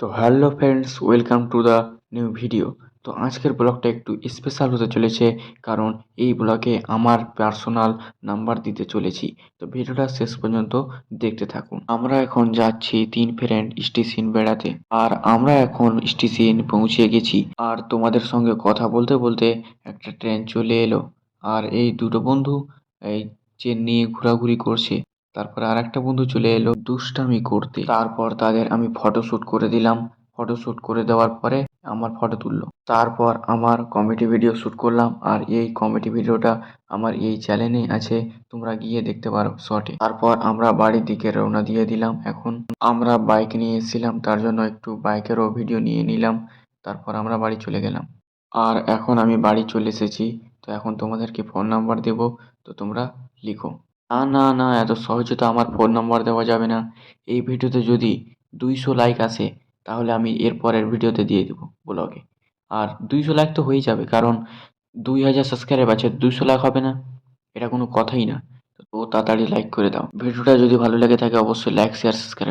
তো hello friends, welcome to the new video. তো আজকের ব্লগটা একটু স্পেশাল হতে চলেছে, কারণ এই ব্লগে আমার পার্সোনাল নাম্বার দিতে চলেছি। তো ভিডিওটা শেষ পর্যন্ত দেখতে থাকুন। আমরা এখন যাচ্ছি তিন ফ্রেন্ড স্টেশন বেড়াতে। আর আমরা এখন স্টেশন পৌঁছে গেছি। আর তোমাদের সঙ্গে কথা বলতে বলতে একটা ট্রেন চলে এলো। আর এই দুটো বন্ধু এই ট্রেন নিয়ে ঘোরাঘুরি করছে। তারপর আর একটা বন্ধু চলে এলো দুষ্টামি করতে। তারপর তাদের আমি ফটো শ্যুট করে দিলাম। ফটো শ্যুট করে দেওয়ার পরে আমার ফটো তুললো। তারপর আমার কমেডি ভিডিও শ্যুট করলাম। আর এই কমেডি ভিডিওটা আমার এই চ্যানেলে আছে। তোমরা গিয়ে দেখতে পারো শর্টে তারপর আমরা বাড়ির দিকে রওনা দিয়ে দিলাম। এখন আমরা বাইক নিয়ে এসেছিলাম। তার জন্য একটু বাইকেরও ভিডিও নিয়ে নিলাম। তারপর আমরা বাড়ি চলে গেলাম। আর এখন আমি বাড়ি চলে এসেছি। তো এখন তোমাদেরকে ফোন নাম্বার দেবো। তো তোমরা লিখো। না না না, এত সহজে তো আমার ফোন নম্বর দেওয়া যাবে না। এই ভিডিওতে যদি দুইশো লাইক আসে, তাহলে আমি এর পরের ভিডিওতে দিয়ে দেবো ব্লগে আর দুইশো লাইক তো হয়ে যাবে, কারণ দুই হাজার সাবস্ক্রাইব আছে, দুইশো লাইক হবে না। এটা কোনো কথাই না। তো তাড়াতাড়ি লাইক করে দাও। ভিডিওটা যদি ভালো লেগে থাকে, অবশ্যই লাইক শেয়ার সাবস্ক্রাইব